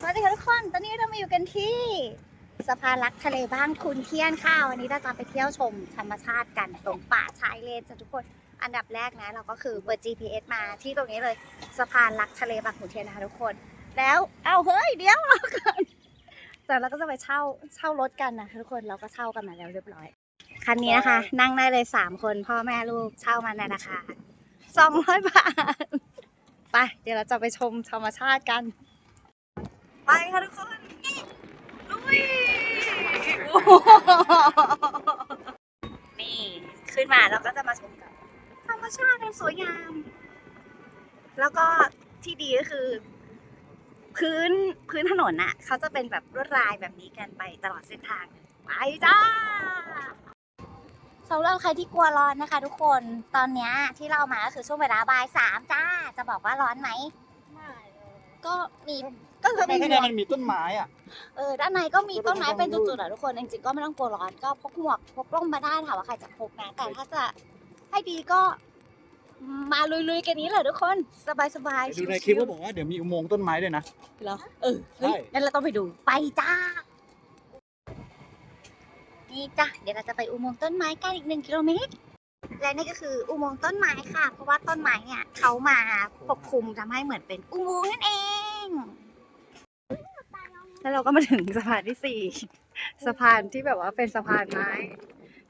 สวัสดีค่ะทุกคน ตอนนี้เรามาอยู่กันที่สะพานลักทะเลบ้านคุณเทียนค่ะ วันนี้เราจะไปเที่ยวชมธรรมชาติกันตรงป่าชายเลนจ้ะทุกคน อันดับแรกนะ เราก็คือเปิด GPS มาที่ตรงนี้เลยสะพานลักทะเลบางขุนเทียนนะคะทุกคน แล้วเอาเฮ้ยเดี๋ยวรอก่อนแต่เราก็จะไปเช่าเช่ารถกันนะคะทุกคน เราก็เช่ากันมาแล้วเรียบร้อย คันนี้นะคะ นั่งได้เลยสามคนพ่อแม่ลูกเช่ามาในราคาสองร้อยบาท ไป เดี๋ยวเราจะไปชมธรรมชาติกัน ไปค่ะทุกคนลุยโอ้โหนี่ขึ้นมาเราก็จะมาชมกับธรรมชาติอันสวยงาม แล้วก็ที่ดีก็คือ พื้นพื้นถนนน่ะเขาจะเป็นแบบลวดลายแบบนี้กันไปตลอดเส้นทาง ไปจ้าสำหรับใครที่กลัวร้อนนะคะ ทุกคนตอนเนี้ยที่เรามาก็คือช่วงเวลาบ่ายสามจ้า จะบอกว่าร้อนไหม ก็มี ก็คือไม่มีข้างในมันมีต้นไม้อะ เออด้านในก็มีต้นไม้เป็นจุดๆอะทุกคนจริงๆก็ไม่ต้องกลัวร้อนก็พกหมวกพกร่มมาได้ถามว่าใครจะพกนะแต่ถ้าจะให้ดีก็ มาลุยๆกันนี้แหละทุกคน สบายๆดูในคลิปก็บอกว่าเดี๋ยวมีอุโมงค์ต้นไม้ด้วยนะเหรอเออเฮ้ยใช่งั้นเราต้องไปดูไปจ้านี่จ้ะเดี๋ยวเราจะไปอุโมงค์ต้นไม้กันอีกหนึ่งกิโลเมตรและนี่ก็คืออุโมงค์ต้นไม้ค่ะ เพราะว่าต้นไม้เนี่ยเขามาปกคลุมทำให้เหมือนเป็นอุโมงค์นั่นเอง แล้วเราก็มาถึงสะพานที่สี่สะพานที่แบบว่าเป็นสะพานไม้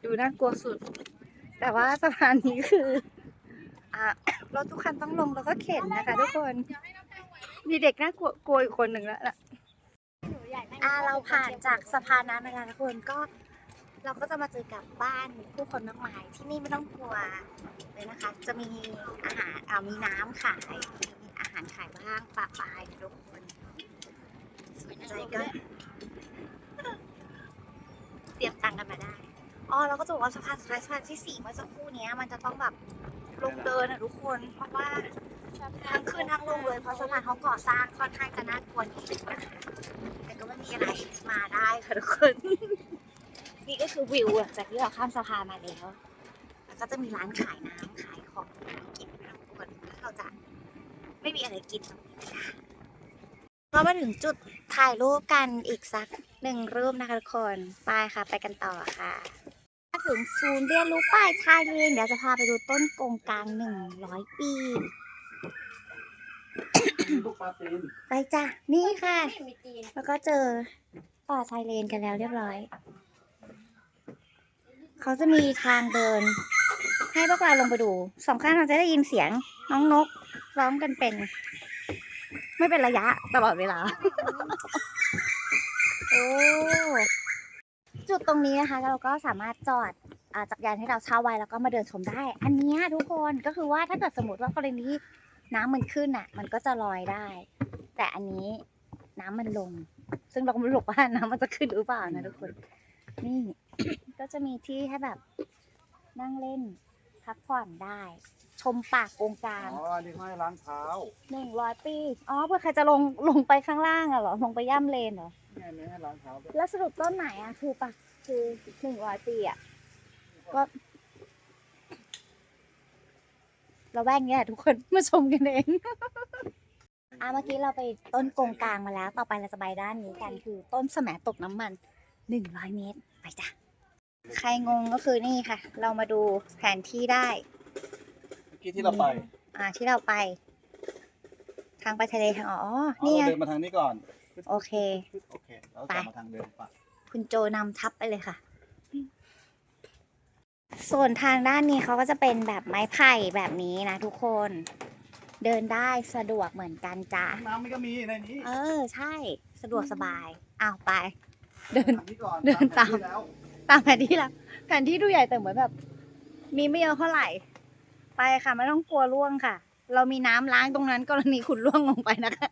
ดูน่ากลัวสุด แต่ว่าสะพานนี้คืออะรถทุกคันต้องลงแล้วก็เข็นนะคะ ทุกคนมีเด็กน่ากลัวกลัวอีกคนหนึ่งแล้วล่ะอ่าเราผ่านจากสะพานนั้นนะคะทุกคนก็เราก็จะมาเจอกับบ้านผู้คนมากมายที่นี่ไม่ต้องกลัวเลยนะคะ จะมีอาหารอ่ามีน้ำขายมีอาหารขายบ้างปะปายทุกคน ใจก็เตรียมตังค์กันมาได้ อ๋อเราก็จะบอกว่าสะพานสุดท้ายสะพานที่สี่เมื่อสักครู่เนี้ย มันจะต้องแบบลงเดินอะทุกคน เพราะว่าทั้งขึ้นทั้งลงเลย เพราะสะพานเขาก่อสร้างค่อนข้างจะน่ากลัวนิดนึงนะคะแต่ก็ไม่มีอะไรมาได้ค่ะทุกคน นี่ก็คือวิวหลังจากที่เราข้ามสะพานมาแล้ว แล้วก็จะมีร้านขายน้ำขายของกินไม่ต้องกลัวถ้าเราจะไม่มีอะไรกินตรงนี้นะคะ ก็มาถึงจุดถ่ายรูปกันอีกสักหนึ่งรูปนะคะทุกคนไปค่ะ ไปกันต่อค่ะมาถึงศูนย์เรียนรู้ป้ายชายเลนเดี๋ยวจะพาไปดูต้นกงกลางหนึ่งร้อยปี ไปจ้ะ นี่ค่ะ แล้วก็เจอป่าชายเลนกันแล้วเรียบร้อย เขาจะมีทางเดิน ให้พวกเราลงไปดูสำคัญเราจะได้ยินเสียงน้องนกร้องกันเป็น ไม่เป็นระยะตลอดเวลา โอ้ จุดตรงนี้นะคะเราก็สามารถจอดอจักรยานให้เราเช่าไว้แล้วก็มาเดินชมได้ อันนี้ทุกคนก็คือว่าถ้าเกิดสมมติว่ากรณีน้ำมันขึ้นอะ มันก็จะลอยได้ แต่อันนี้น้ำมันลง ซึ่งเราก็ไม่รู้หรอกว่าน้ำมันจะขึ้นหรือเปล่านะทุกคน นี่ก็จะมีที่ให้แบบนั่งเล่นพักผ่อนได้ ชมป่ากงกลางอ๋ออันนี้ให้ล้างเท้าหนึ่งร้อยปี อ๋อเพื่อใครจะลงลงไปข้างล่างอะเหรอ ลงไปย่ำเลนเหรอไงไม่ให้ล้างเท้าด้วยแล้วสรุปต้นไหนอะคือปะคือหนึ่งร้อยปีอะก็เราแวกเนี้ยทุกคนมาชมกันเอง อะเมื่อกี้เราไปต้นกงกลางมาแล้ว ต่อไปเราจะไปด้านนี้กันคือต้นสมตกน้ำมันหนึ่งร้อยเมตร ไปจ้ะ ใครงงก็คือนี่ค่ะ เรามาดูแผนที่ได้เมื่อ กี้ที่เราไปอ่าที่เราไป ทางไปทะเลทางออกอ๋ออ๋อนี่ไง เราเดินมาทางนี้ก่อนโอเค โอเคแล้วกลับมาทางเดิมปะคุณโจนำทับไปเลยค่ะ ส่วนทางด้านนี้เขาก็จะเป็นแบบไม้ไผ่แบบนี้นะทุกคน เดินได้สะดวกเหมือนกันจ้ะน้ำมันก็มีในนี้เออ ใช่ สะดวกสบายอ้าวไป เดิน ทางนี้ก่อนเดินตามแผที่แล้วตามแผนที่แล้วแผนที่ดูใหญ่แต่เหมือนแบบ มีไม่เยอะเท่าไหร่ ไปค่ะไม่ต้องกลัวล่วงค่ะ เรามีน้ำล้างตรงนั้นกรณีคุณล่วงลงไปนะคะ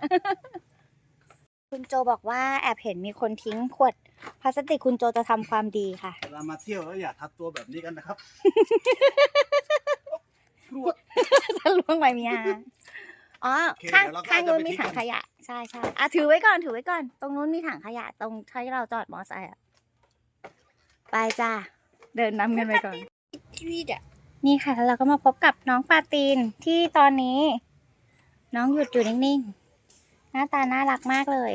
คุณโจบอกว่าแอบเห็นมีคนทิ้งขวดพลาสติกคุณโจจะทำความดีค่ะเวลามาเที่ยวแล้วอย่าทับตัวแบบนี้กันนะครับรวดถ้าล่วงไปมีฮะอ๋อโอเคข้างเดี๋ยวเราก็ข้างนู้นจะไปมีทิ้งถังกันขยะ ใช่ใช่อะถือไว้ก่อนถือไว้ก่อน ตรงนู้นมีถังขยะ ตรงที่เราจอดมอไซค์อะไปจ้าเดินนำกันไปก่อนนี่ค่ะ แล้วเราก็มาพบกับน้องปาตีนที่ตอนนี้ น้องหยุดอยู่นิ่งๆ หน้าตาน่ารักมากเลย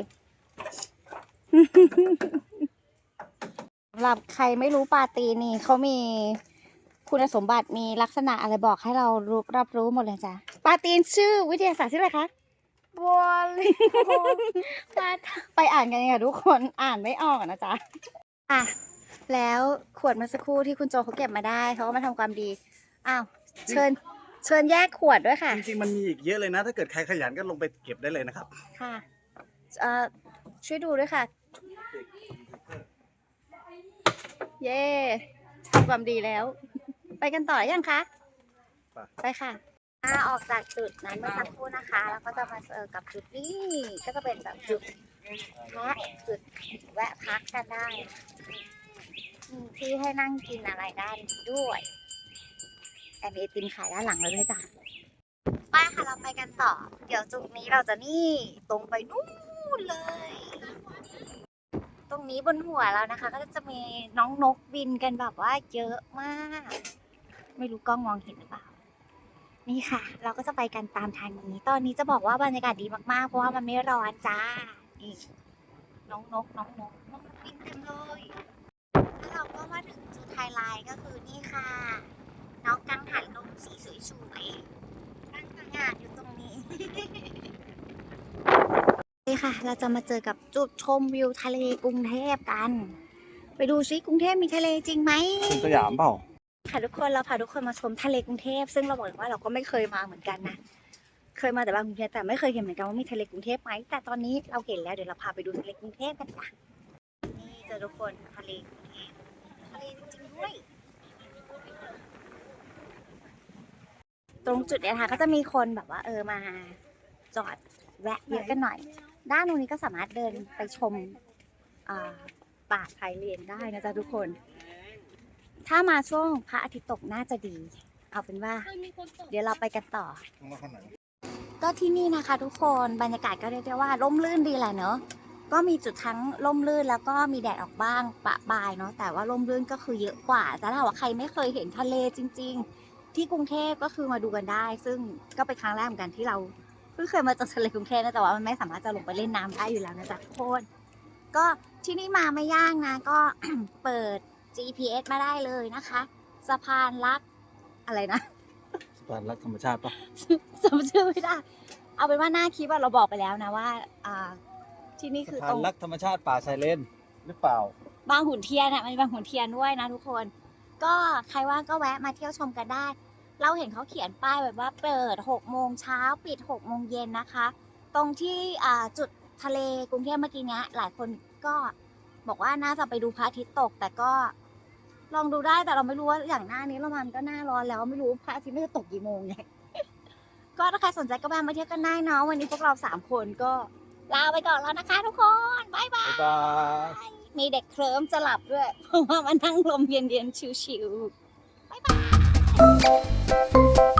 สำหรับใครไม่รู้ปาตีนี่เขามีคุณสมบัติมีลักษณะอะไรบอกให้เรารู้รับรู้หมดเลยจ้ะปาตีนชื่อวิทยาศาสตร์ชื่ออะไรคะบัวลิโอปลาไปอ่านกันค่ะทุกคนอ่านไม่ออกอะนะจ๊ะอะ แล้วขวดเมื่อสักครู่ที่คุณโจเขาเก็บมาได้เขาก็มาทำความดีอ้าวเชิญเชิญแยกขวดด้วยค่ะจริงๆมันมีอีกเยอะเลยนะ ถ้าเกิดใครขยันก็ลงไปเก็บได้เลยนะครับ ค่ะเอ่อช่วยดูด้วยค่ะ เย่ทำความดีแล้ว ไปกันต่อหรือยังคะ ไป ไปค่ะอ่าออกจากจุดนั้นเมื่อสักครู่นะคะ แล้วก็จะมาเจอกับจุดนี้ ก็จะเป็นแบบจุดพักจุดแวะพักกันได้ มีที่ให้นั่งกินอะไรด้านด้วยแอบมีไอติมขายด้านหลังเลยด้วยจ้ะไปค่ะเราไปกันต่อ เดี๋ยวจุดนี้เราจะนี่ตรงไปนู่นเลย ตรงนี้บนหัวเรานะคะ ก็จะมีน้องนกบินกันแบบว่าเยอะมาก ไม่รู้กล้องมองเห็นหรือเปล่า นี่ค่ะ เราก็จะไปกันตามทางนี้ ตอนนี้จะบอกว่าบรรยากาศดีมากๆ เพราะว่ามันไม่ร้อนจ้านี่น้องนกน้องนกน้องนกบินเต็มเลย เราก็มาถึงจุดไฮไลท์ก็คือนี่ค่ะ น้องกังหันลมสีสวยๆนั่งทำงานอยู่ตรงนี้นี่ค่ะ เราจะมาเจอกับจุดชมวิวทะเลกรุงเทพกัน ไปดูซิกรุงเทพมีทะเลจริงไหมคุณสยามเปล่าค่ะทุกคนเราพาทุกคนมาชมทะเลกรุงเทพซึ่งเราบอกเลยว่าเราก็ไม่เคยมาเหมือนกันนะเคยมาแต่บางกรุงเทพแต่ไม่เคยเห็นเหมือนกันว่ามีทะเลกรุงเทพไหมแต่ตอนนี้เราเห็นแล้วเดี๋ยวเราพาไปดูทะเลกรุงเทพกันจ้ะนี่เจอทุกคนทะเลกรุง เทพทะเลจริงๆด้วยตรงจุดเนี้ยนะคะก็จะมีคนแบบว่าเออมาจอดแวะเยอะกันหน่อย ด้านตรงนี้ก็สามารถเดินไปชมอ่าป่าชายเลนได้นะจ๊ะทุกคน ถ้ามาช่วงพระอาทิตย์ตกน่าจะดี เอาเป็นว่า เดี๋ยวเราไปกันต่อก็ที่นี่นะคะทุกคนบรรยากาศก็เรียกได้ว่าร่มรื่นดีแหละเนอะ ก็มีจุดทั้งร่มรื่นแล้วก็มีแดดออกบ้างปะปายเนาะแต่ว่าร่มรื่นก็คือเยอะกว่า แต่ถ้าหากว่าใครไม่เคยเห็นทะเลจริง ๆ ที่กรุงเทพก็คือมาดูกันได้ ซึ่งก็เป็นครั้งแรกเหมือนกันที่เราเพิ่งเคยมาเจอทะเลกรุงเทพนะแต่ว่ามันไม่สามารถจะลงไปเล่นน้ำได้อยู่แล้วนะจ๊ะทุกคนก็ที่นี่มาไม่ยากนะ ก็เปิด GPS มาได้เลยนะคะสะพานลักอะไรนะสะพานรักธรรมชาติปะจำชื่อไม่ได้ เอาเป็นว่าหน้าคลิปอะเราบอกไปแล้วนะว่า อ่าที่นี่สะคือพาตนรงรักธรรมชาติป่าชายเลนหรือเปล่า บางขุนเทียนอะมันมีบางขุนเทียนด้วยนะทุกคน ก็ใครว่างก็แวะมาเที่ยวชมกันได้ เราเห็นเขาเขียนป้ายแบบว่าเปิด6โมงเช้าปิด6โมงเย็นนะคะ ตรงที่อ่าจุดทะเลกรุงเทพเมื่อกี้เนี้ยหลายคนก็บอกว่าน่าจะไปดูพระอาทิตย์ตก แต่ก็ลองดูได้แต่เราไม่รู้ว่าอย่างหน้านี้เรามันก็หน้าร้อนแล้วไม่รู้พระอาทิตย์มันจะตกกี่โมงไง ก็ถ้าใครสนใจก็แวะมาเที่ยวกันได้เนาะวันนี้พวกเราสามคนก็ ลาไปก่อนแล้วนะคะทุกคนบ๊ายบาย บ๊ายบาย มีเด็กเคลิ้มจะหลับด้วย เพราะว่ามันนั่งลมเย็นๆ ชิวๆบ๊ายบาย